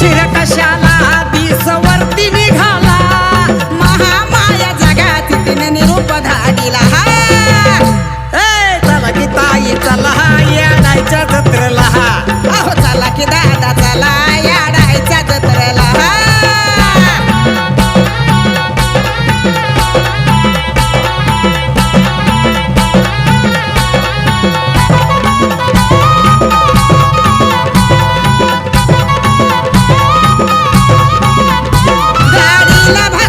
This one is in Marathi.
उशीर कशाला वरती निघाला? महामाया जगात तिने निरूप धाडीला. हा चला की ताई चला. या love.